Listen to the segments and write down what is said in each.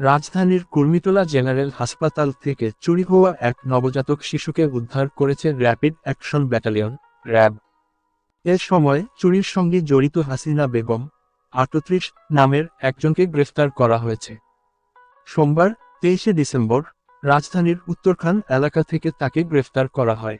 রাজধানীর কুর্মিটোলা জেনারেল হাসপাতাল থেকে চুরি হওয়া এক নবজাতক শিশুকে উদ্ধার করেছে র্যাপিড অ্যাকশন ব্যাটালিয়ন, র্যাব। এ সময় চুরির সঙ্গে জড়িত হাসিনা বেগম, আটত্রিশ, নামের একজনকে গ্রেফতার করা হয়েছে। সোমবার, তেইশে ডিসেম্বর, রাজধানীর উত্তরখান এলাকা থেকে তাকে গ্রেফতার করা হয়।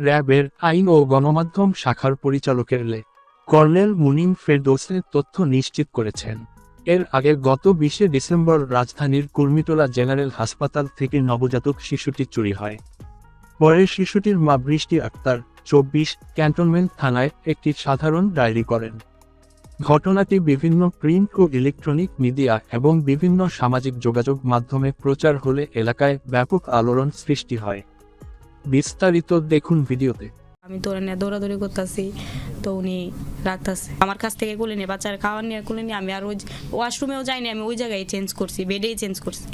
র্যাবের আইন ও গণমাধ্যম শাখার পরিচালকের লে কর্নেল মুনিম ফেরদৌসে তথ্য নিশ্চিত করেছেন। এর আগে গত বিশে ডিসেম্বর রাজধানীর কুর্মিটোলা জেনারেল হাসপাতাল থেকে নবজাতক শিশুটি চুরি হয়। পরে শিশুটির মা বৃষ্টি আক্তার চব্বিশ ক্যান্টনমেন্ট থানায় একটি সাধারণ ডায়েরি করেন। ঘটনাটি বিভিন্ন প্রিন্ট ও ইলেকট্রনিক মিডিয়া এবং বিভিন্ন সামাজিক যোগাযোগ মাধ্যমে প্রচার হলে এলাকায় ব্যাপক আলোড়ন সৃষ্টি হয়। বিস্তারিত দেখুন ভিডিওতে। আমি নিয়ে দৌড়াদৌড়ি করতেছি। তো উনি রাখতেছে। আমার কাছ থেকে কুলে নিয়ে বাচ্চার খাওয়ার নিয়ে কুলে নিয়ে আমি আর ওই ওয়াশরুমেও যাইনি আমি ওই জায়গায় চেঞ্জ করছি বেডেই চেঞ্জ করছি।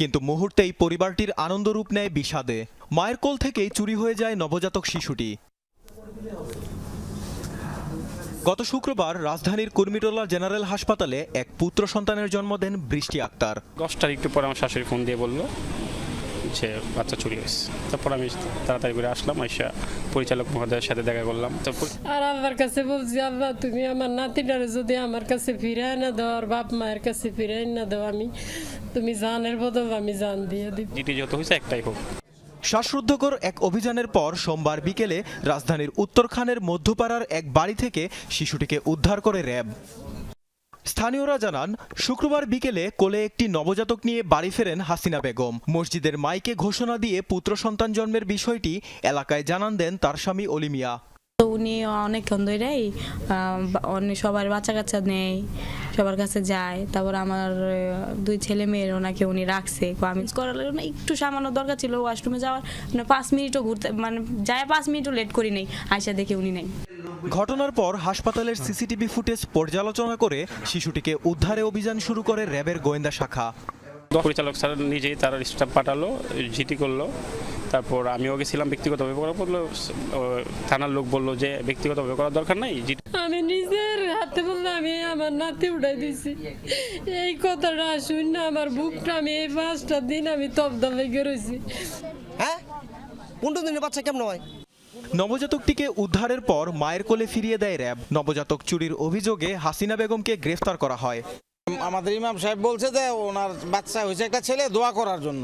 কিন্তু মুহূর্তেই পরিবারটির আনন্দরূপ নেয় বিষাদে। মায়ের কোল থেকেই চুরি হয়ে যায় নবজাতক শিশুটি। গত শুক্রবার রাজধানীর কুর্মিটোলা জেনারেল হাসপাতালে এক পুত্র সন্তানের জন্ম দেন বৃষ্টি আক্তার। দশটার একটু পরে আমার শাশুড়ি ফোন দিয়ে বলল। যে বাচ্চা চুরি হয়েছে। তারপর আমি তাড়াতাড়ি করে আসলাম আইসা পরিচালক মহোদয়ের সাথে দেখা করলাম। তারপর আর আমার কাছে বলছি আল্লাহ তুমি আমার নাতিটারে যদি আমার কাছে ফিরায় না দাও আর বাপ মায়ের কাছে ফিরাই না দাও আমি তুমি জানের বদল আমি জান দিয়ে দিব। যেটি যত হয়েছে একটাই হোক। শ্বাসরুদ্ধকর এক অভিযানের পর সোমবার বিকেলে রাজধানীর উত্তরখানের মধ্যপাড়ার এক বাড়ি থেকে শিশুটিকে উদ্ধার করে র্যাব। স্থানীয়রা জানান, শুক্রবার বিকেলে কোলে একটি নবজাতক নিয়ে বাড়ি ফেরেন হাসিনা বেগম। মসজিদের মাইকে ঘোষণা দিয়ে পুত্র সন্তান জন্মের বিষয়টি এলাকায় জানান দেন তার স্বামী অলিমিয়া। তো উনি অনেকক্ষণ ধরেই সবার বাচ্চা কাচ্চা নেই, সবার কাছে যায়। তারপর আমার দুই ছেলে মেয়ের ওনাকে উনি রাখছে। আমি করার একটু সামান্য দরকার ছিল ওয়াশরুমে যাওয়ার। মানে পাঁচ মিনিটও ঘুরতে মানে যায় পাঁচ মিনিটও লেট করি নেই, আয়সা দেখে উনি নেই। ঘটনার পর হাসপাতালের সিসিটিভি ফুটেজ পর্যালোচনা করে শিশুটিকে উদ্ধারে অভিযান শুরু করে র্যাবের গোয়েন্দা শাখা। পরিচালক স্যার নিজেই তার স্টাফ পাঠালো জিটি করল। তারপর আমিও গেছিলাম ব্যক্তিগতভাবে করা বলল থানার লোক বলল যে ব্যক্তিগতভাবে করার দরকার নাই আমি নিজের হাতে বললে আমি আমার নাতি উঠাই দিছি। এই কথাটা শুন না আমার বুকটা আমি এই পাঁচটা দিন আমি তবদা লেগে রয়েছি হ্যাঁ? পনেরো দিনের বাচ্চা কেমন হয়? নবজাতকটিকে উদ্ধারের পর মায়ের কোলে ফিরিয়ে দেয় র্যাব। নবজাতক চুরির অভিযোগে হাসিনা বেগমকে গ্রেফতার করা হয়। আমাদের ইমাম সাহেব বলছে যে ওনার বাচ্চা হয়েছে একটা ছেলে দোয়া করার জন্য।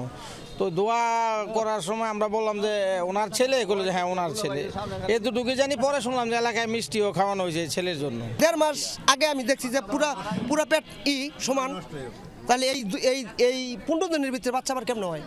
তো দোয়া করার সময় আমরা বললাম যে ওনার ছেলে? এগুলো যে হ্যাঁ ওনার ছেলে। এ এতটুকু জানি পরে শুনলাম যে এলাকায় মিষ্টিও খাওয়ানো হয়েছে ছেলের জন্য। দেড় মাস আগে আমি দেখছি যে পুরা পুরা পেট ই সমান। তাহলে এই এই এই পনেরো দিনের ভিতরে বাচ্চা আবার কেমন হয়?